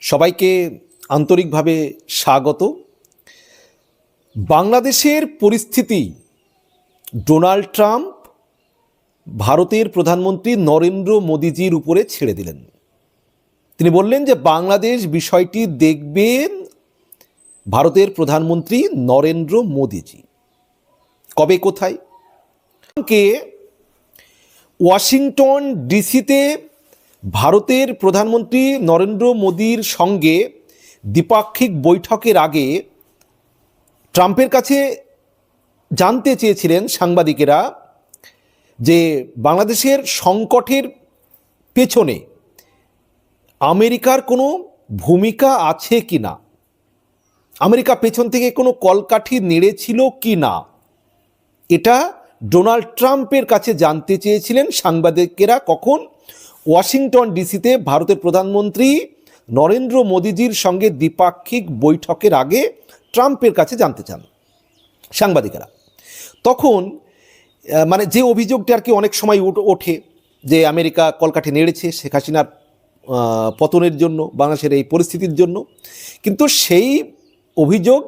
সবাইকে আন্তরিকভাবে স্বাগত। বাংলাদেশের পরিস্থিতি, ডোনাল্ড ট্রাম্প ভারতের প্রধানমন্ত্রী নরেন্দ্র মোদীজির উপরে ছেড়ে দিলেন। তিনি বললেন যে, বাংলাদেশ বিষয়টি দেখবেন ভারতের প্রধানমন্ত্রী নরেন্দ্র মোদীজি। কবে, কোথায়? কে ওয়াশিংটন ডিসিতে ভারতের প্রধানমন্ত্রী নরেন্দ্র মোদীর সঙ্গে দ্বিপাক্ষিক বৈঠকের আগে ট্রাম্পের কাছে জানতে চেয়েছিলেন সাংবাদিকেরা যে বাংলাদেশের সংকটের পেছনে আমেরিকার কোনো ভূমিকা আছে কি না? আমেরিকা পেছন থেকে কোনো কলকাঠি নেড়েছিল কি না? এটা ডোনাল্ড ট্রাম্পের কাছে জানতে চেয়েছিলেন সাংবাদিকেরা কখন ওয়াশিংটন ডিসিতে ভারতের প্রধানমন্ত্রী নরেন্দ্র মোদীজির সঙ্গে দ্বিপাক্ষিক বৈঠকের আগে ট্রাম্পের কাছে জানতে চান সাংবাদিকেরা। তখন মানে যে অভিযোগটি আর কি অনেক সময় ওঠে যে আমেরিকা কলকাঠি নেড়েছে শেখ হাসিনার পতনের জন্য, বাংলাদেশের এই পরিস্থিতির জন্য। কিন্তু সেই অভিযোগ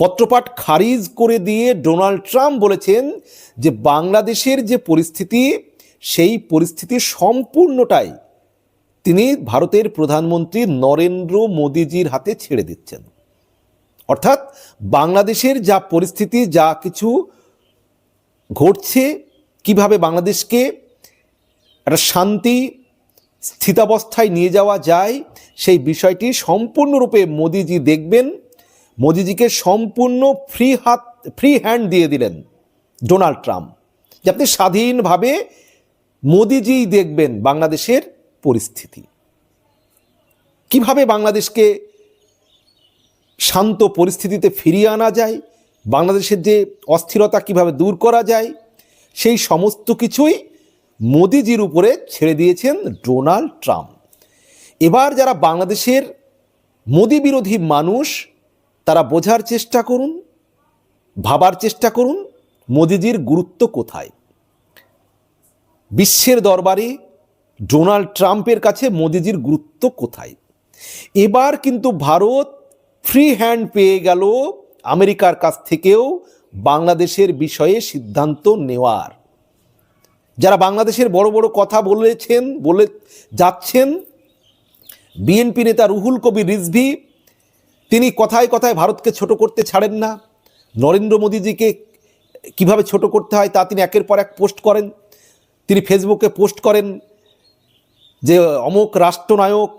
পত্রপাঠ খারিজ করে দিয়ে ডোনাল্ড ট্রাম্প বলেছেন যে বাংলাদেশের যে পরিস্থিতি সেই পরিস্থিতি সম্পূর্ণটাই তিনি ভারতের প্রধানমন্ত্রী নরেন্দ্র মোদীজির হাতে ছেড়ে দিচ্ছেন। অর্থাৎ বাংলাদেশের যা পরিস্থিতি, যা কিছু ঘটছে, কীভাবে বাংলাদেশকে একটা শান্তি স্থিতাবস্থায় নিয়ে যাওয়া যায়, সেই বিষয়টি সম্পূর্ণরূপে মোদিজি দেখবেন। মোদিজিকে সম্পূর্ণ ফ্রি হাত ফ্রি হ্যান্ড দিয়ে দিলেন ডোনাল্ড ট্রাম্প। যে আপনি স্বাধীনভাবে মোদিজিই দেখবেন বাংলাদেশের পরিস্থিতি। কীভাবে বাংলাদেশকে শান্ত পরিস্থিতিতে ফিরিয়ে আনা যায়, বাংলাদেশের যে অস্থিরতা কীভাবে দূর করা যায়, সেই সমস্ত কিছুই মোদিজির উপরে ছেড়ে দিয়েছেন ডোনাল্ড ট্রাম্প। এবার যারা বাংলাদেশের মোদি বিরোধী মানুষ, তারা বোঝার চেষ্টা করুন, ভাবার চেষ্টা করুন, মোদিজির গুরুত্ব কোথায়? বিশ্বের দরবারে ডোনাল্ড ট্রাম্পের কাছে মোদিজির গুরুত্ব কোথায়? এবার কিন্তু ভারত ফ্রি হ্যান্ড পেয়ে গেল আমেরিকার কাছ থেকেও বাংলাদেশের বিষয়ে সিদ্ধান্ত নেওয়ার। যারা বাংলাদেশের বড় বড় কথা বলেছেন, বলে যাচ্ছেন, বিএনপি নেতা রুহুল কবির রিজভি, তিনি কথায় কথায় ভারতকে ছোট করতে ছাড়েন না। নরেন্দ্র মোদীজিকে কীভাবে ছোট করতে হয় তা তিনি একের পর এক পোস্ট করেন। তিনি ফেসবুকে পোস্ট করেন যে অমুক রাষ্ট্রনায়ক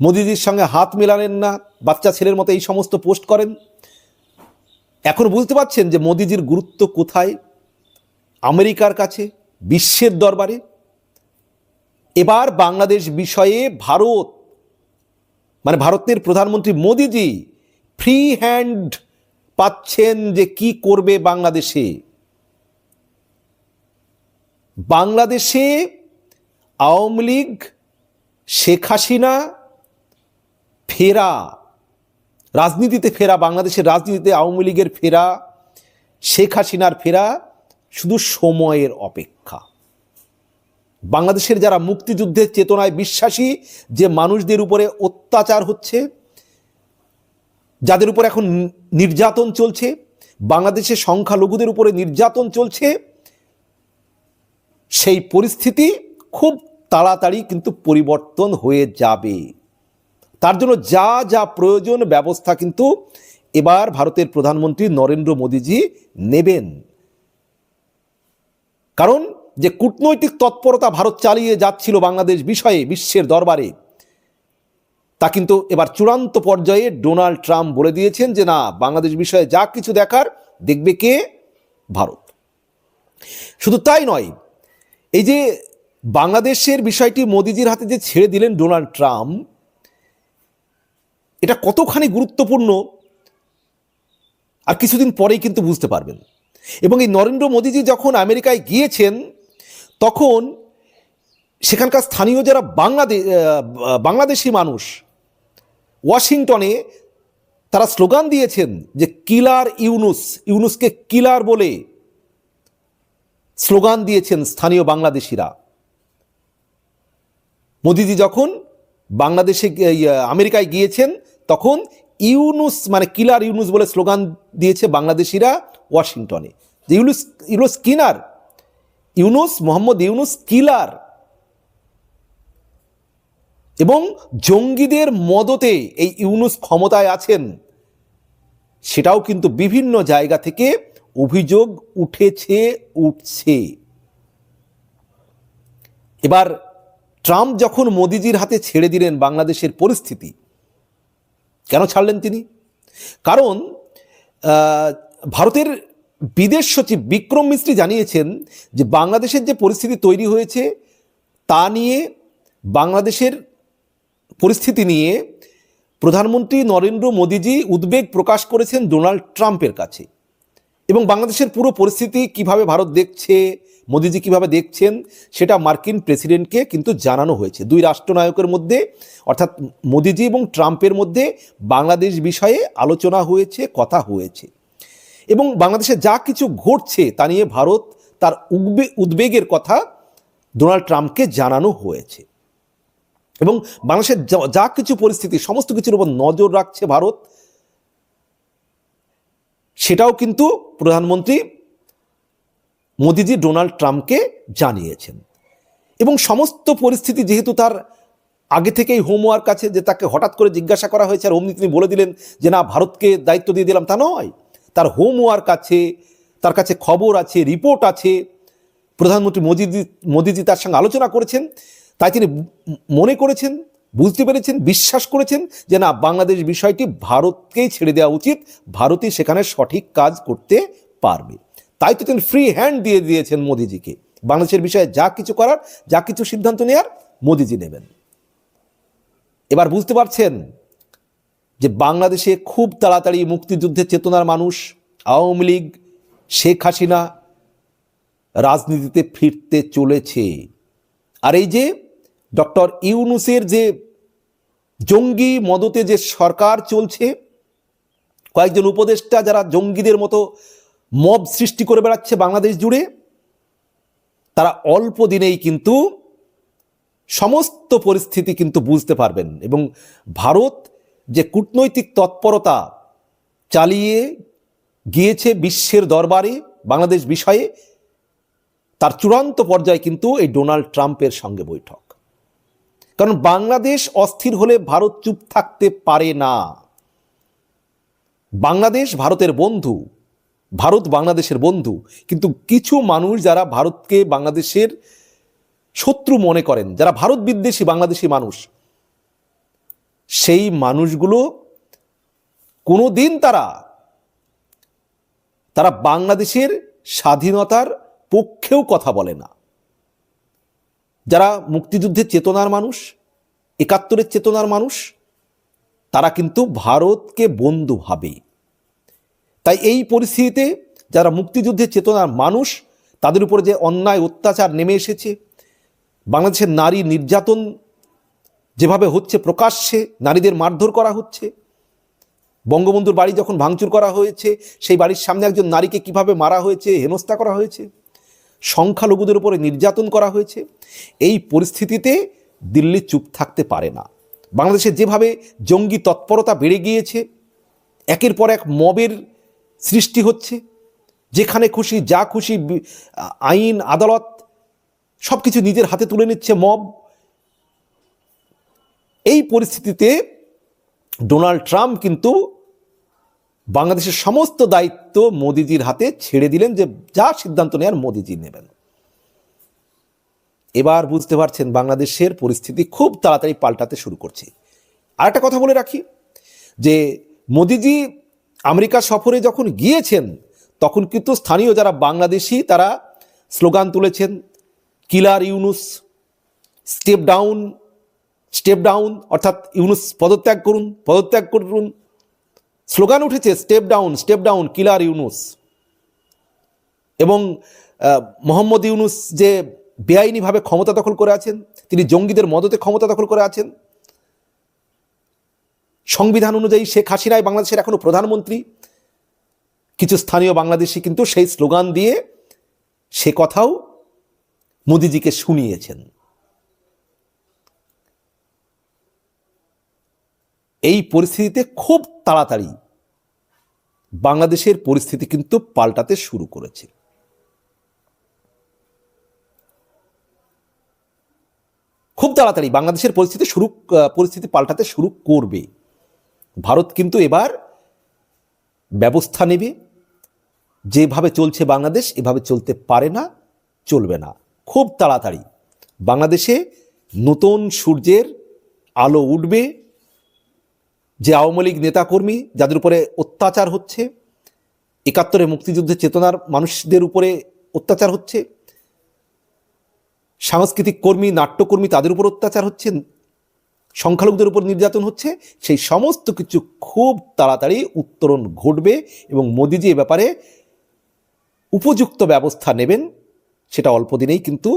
মোদিজির সঙ্গে হাত মেলালেন না, বাচ্চা ছেলের মতো এই সমস্ত পোস্ট করেন। এখন বুঝতে পারছেন যে মোদিজির গুরুত্ব কোথায়? আমেরিকার কাছে, বিশ্বের দরবারে। এবার বাংলাদেশ বিষয়ে ভারত মানে ভারতের প্রধানমন্ত্রী মোদিজি ফ্রি হ্যান্ড পাচ্ছেন যে কি করবে বাংলাদেশে। বাংলাদেশে আওয়ামী লীগ, শেখ হাসিনা ফেরা, রাজনীতিতে ফেরা, বাংলাদেশের রাজনীতিতে আওয়ামী লীগের ফেরা, শেখ হাসিনার ফেরা শুধু সময়ের অপেক্ষা। বাংলাদেশের যারা মুক্তিযুদ্ধের চেতনায় বিশ্বাসী, যে মানুষদের উপরে অত্যাচার হচ্ছে, যাদের উপর এখন নির্যাতন চলছে, বাংলাদেশের সংখ্যালঘুদের উপরে নির্যাতন চলছে সেই পরিস্থিতি খুব তাড়াতাড়ি কিন্তু পরিবর্তন হয়ে যাবে। তার জন্য যা যা প্রয়োজন ব্যবস্থা কিন্তু এবার ভারতের প্রধানমন্ত্রী নরেন্দ্র মোদীজি নেবেন। কারণ যে কূটনৈতিক তৎপরতা ভারত চালিয়ে যাচ্ছিল বাংলাদেশ বিষয়ে, বিশ্বের দরবারে, তা কিন্তু এবার চূড়ান্ত পর্যায়ে ডোনাল্ড ট্রাম্প বলে দিয়েছেন যে, না, বাংলাদেশ বিষয়ে যা কিছু দেখার, দেখবে কে? ভারত। শুধু তাই নয় এই যে বাংলাদেশের বিষয়টি মোদিজির হাতে যে ছেড়ে দিলেন ডোনাল্ড ট্রাম্প, এটা কতখানি গুরুত্বপূর্ণ আর কিছুদিন পরেই কিন্তু বুঝতে পারবেন। এবং এই নরেন্দ্র মোদীজি যখন আমেরিকায় গিয়েছেন, তখন সেখানকার স্থানীয় যারা বাংলাদেশ বাংলাদেশি মানুষ, ওয়াশিংটনে তারা স্লোগান দিয়েছেন যে কিলার ইউনুস, ইউনুসকে কিলার বলে স্লোগান দিয়েছেন স্থানীয় বাংলাদেশিরা। মোদিজি যখন বাংলাদেশে আমেরিকায় গিয়েছেন, তখন ইউনুস মানে কিলার ইউনুস বলে স্লোগান দিয়েছে বাংলাদেশিরা ওয়াশিংটনে। যে ইউনুস ইউনুস কিনার ইউনুস, মোহাম্মদ ইউনুস কিলার। এবং জঙ্গিদের মদতে এই ইউনুস ক্ষমতায় আছেন, সেটাও কিন্তু বিভিন্ন জায়গা থেকে অভিযোগ উঠেছে, উঠছে। এবার ট্রাম্প যখন মোদিজির হাতে ছেড়ে দিলেন বাংলাদেশের পরিস্থিতি, কেন ছাড়লেন তিনি? কারণ ভারতের বিদেশ সচিব বিক্রম মিস্ত্রি জানিয়েছেন যে বাংলাদেশের যে পরিস্থিতি তৈরি হয়েছে, তা নিয়ে বাংলাদেশের পরিস্থিতি নিয়ে প্রধানমন্ত্রী নরেন্দ্র মোদীজি উদ্বেগ প্রকাশ করেছেন ডোনাল্ড ট্রাম্পের কাছে। এবং বাংলাদেশের পুরো পরিস্থিতি কীভাবে ভারত দেখছে, মোদিজি কীভাবে দেখছেন, সেটা মার্কিন প্রেসিডেন্টকে কিন্তু জানানো হয়েছে। দুই রাষ্ট্রনায়কের মধ্যে, অর্থাৎ মোদিজি এবং ট্রাম্পের মধ্যে বাংলাদেশ বিষয়ে আলোচনা হয়েছে, কথা হয়েছে। এবং বাংলাদেশে যা কিছু ঘটছে তা নিয়ে ভারত তার উদ্বে উদ্বেগের কথা ডোনাল্ড ট্রাম্পকে জানানো হয়েছে। এবং বাংলাদেশের যা- কিছু পরিস্থিতি, সমস্ত কিছুর উপর নজর রাখছে ভারত। সেটাও কিন্তু প্রধানমন্ত্রী মোদিজি ডোনাল্ড ট্রাম্পকে জানিয়েছেন। এবং সমস্ত পরিস্থিতি যেহেতু তার আগে থেকেই হোমওয়ার্ক আছে যে তাকে হঠাৎ করে জিজ্ঞাসা করা হয়েছে, আর অমনি তিনি বলে দিলেন যে, না, ভারতকে দায়িত্ব দিয়ে দিলাম তা নয়। তার হোমওয়ার্ক আছে, তার কাছে খবর আছে, রিপোর্ট আছে। প্রধানমন্ত্রী মোদিজি মোদিজি তার সঙ্গে আলোচনা করেছেন। তাই তিনি মনে করেছেন বুঝতে পেরেছেন, বিশ্বাস করেছেন যে না, বাংলাদেশ বিষয়টি ভারতকেই ছেড়ে দেওয়া উচিত, ভারতই সেখানে সঠিক কাজ করতে পারবে। তাই তো তিনি ফ্রি হ্যান্ড দিয়ে দিয়েছেন মোদিজিকে। বাংলাদেশের বিষয়ে যা কিছু করার, যা কিছু সিদ্ধান্ত নেওয়ার মোদিজি নেবেন। এবার বুঝতে পারছেন যে বাংলাদেশে খুব তাড়াতাড়ি মুক্তিযুদ্ধের চেতনার মানুষ, আওয়ামী লীগ, শেখ হাসিনা রাজনীতিতে ফিরতে চলেছে। আর এই যে ডক্টর ইউনুসের যে জঙ্গি মদতে যে সরকার চলছে, কয়েকজন উপদেষ্টা যারা জঙ্গিদের মতো মব সৃষ্টি করে বেড়াচ্ছে বাংলাদেশ জুড়ে, তারা অল্প দিনেই কিন্তু সমস্ত পরিস্থিতি কিন্তু বুঝতে পারবেন এবং ভারত যে কূটনৈতিক তৎপরতা চালিয়ে গিয়েছে বিশ্বের দরবারে বাংলাদেশ বিষয়ে, তার চূড়ান্ত পর্যায়ে কিন্তু এই ডোনাল্ড ট্রাম্পের সঙ্গে বৈঠক। কারণ বাংলাদেশ অস্থির হলে ভারত চুপ থাকতে পারে না। বাংলাদেশ ভারতের বন্ধু, ভারত বাংলাদেশের বন্ধু, কিন্তু কিছু মানুষ যারা ভারতকে বাংলাদেশের শত্রু মনে করেন, যারা ভারত বিদ্বেষী বাংলাদেশি মানুষ, সেই মানুষগুলো কোনো দিন তারা তারা বাংলাদেশের স্বাধীনতার পক্ষেও কথা বলে না। যারা মুক্তিযুদ্ধের চেতনার মানুষ, একাত্তরের চেতনার মানুষ, তারা কিন্তু ভারতকে বন্ধু ভাবে। তাই এই পরিস্থিতিতে যারা মুক্তিযুদ্ধের চেতনার মানুষ, তাদের উপরে যে অন্যায় অত্যাচার নেমে এসেছে, বাংলাদেশের নারী নির্যাতন যেভাবে হচ্ছে প্রকাশ্যে নারীদের মারধর করা হচ্ছে, বঙ্গবন্ধুর বাড়ি যখন ভাঙচুর করা হয়েছে, সেই বাড়ির সামনে একজন নারীকে কীভাবে মারা হয়েছে, হেনস্থা করা হয়েছে সংখ্যালঘুদের উপরে নির্যাতন করা হয়েছে। এই পরিস্থিতিতে দিল্লি চুপ থাকতে পারে না। বাংলাদেশে যেভাবে জঙ্গি তৎপরতা বেড়ে গিয়েছে, একের পর এক মবের সৃষ্টি হচ্ছে, যেখানে খুশি যা খুশি আইন, আদালত সব কিছু নিজের হাতে তুলে নিচ্ছে মব। এই পরিস্থিতিতে ডোনাল্ড ট্রাম্প কিন্তু বাংলাদেশের সমস্ত দায়িত্ব মোদিজির হাতে ছেড়ে দিলেন যে যা সিদ্ধান্ত নেয়ার মোদিজি নেবেন। এবার বুঝতে পারছেন বাংলাদেশের পরিস্থিতি খুব তাড়াতাড়ি পাল্টাতে শুরু করছে। আর একটা কথা বলে রাখি, যে মোদিজি আমেরিকা সফরে যখন গিয়েছেন, তখন কিন্তু স্থানীয় যারা বাংলাদেশি তারা স্লোগান তুলেছেন, killer Yunus, step down step down, অর্থাৎ ইউনুস পদত্যাগ করুন পদত্যাগ করুন স্লোগান উঠেছে step down step down killer Yunus এবং মোহাম্মদ ইউনুস যে বেআইনিভাবে ক্ষমতা দখল করে আছেন, তিনি জঙ্গিদের মদতে ক্ষমতা দখল করে আছেন, সংবিধান অনুযায়ী শেখ হাসিনাই বাংলাদেশের এখনও প্রধানমন্ত্রী। কিছু স্থানীয় বাংলাদেশি কিন্তু সেই স্লোগান দিয়ে সে কথাও মোদিজিকে শুনিয়েছেন। এই পরিস্থিতিতে খুব তাড়াতাড়ি বাংলাদেশের পরিস্থিতি কিন্তু পাল্টাতে শুরু করেছে। খুব তাড়াতাড়ি বাংলাদেশের পরিস্থিতি শুরু পরিস্থিতি পাল্টাতে শুরু করবে। ভারত কিন্তু এবার ব্যবস্থা নেবে। যেভাবে চলছে বাংলাদেশ, এভাবে চলতে পারে না, চলবে না। খুব তাড়াতাড়ি বাংলাদেশে নতুন সূর্যের আলো উঠবে। যে আওয়ামী লীগ নেতাকর্মী যাদের উপরে অত্যাচার হচ্ছে, একাত্তরে মুক্তিযুদ্ধের চেতনার মানুষদের উপরে অত্যাচার হচ্ছে, সাংস্কৃতিক কর্মী, নাট্যকর্মী তাদের উপর অত্যাচার হচ্ছে, সংখ্যালঘুদের উপর নির্যাতন হচ্ছে, সেই সমস্ত কিছু খুব তাড়াতাড়ি উত্তরণ ঘটবে এবং মোদিজি এ ব্যাপারে উপযুক্ত ব্যবস্থা নেবেন, সেটা অল্প দিনেই কিন্তু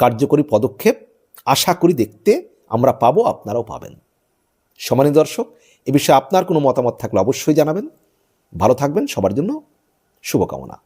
কার্যকরী পদক্ষেপ আশা করি দেখতে আমরা পাবো, আপনারাও পাবেন। সমানী দর্শক এ বিষয়ে আপনার কোনো মতামত থাকলে অবশ্যই জানাবেন। ভালো থাকবেন সবার জন্য শুভকামনা।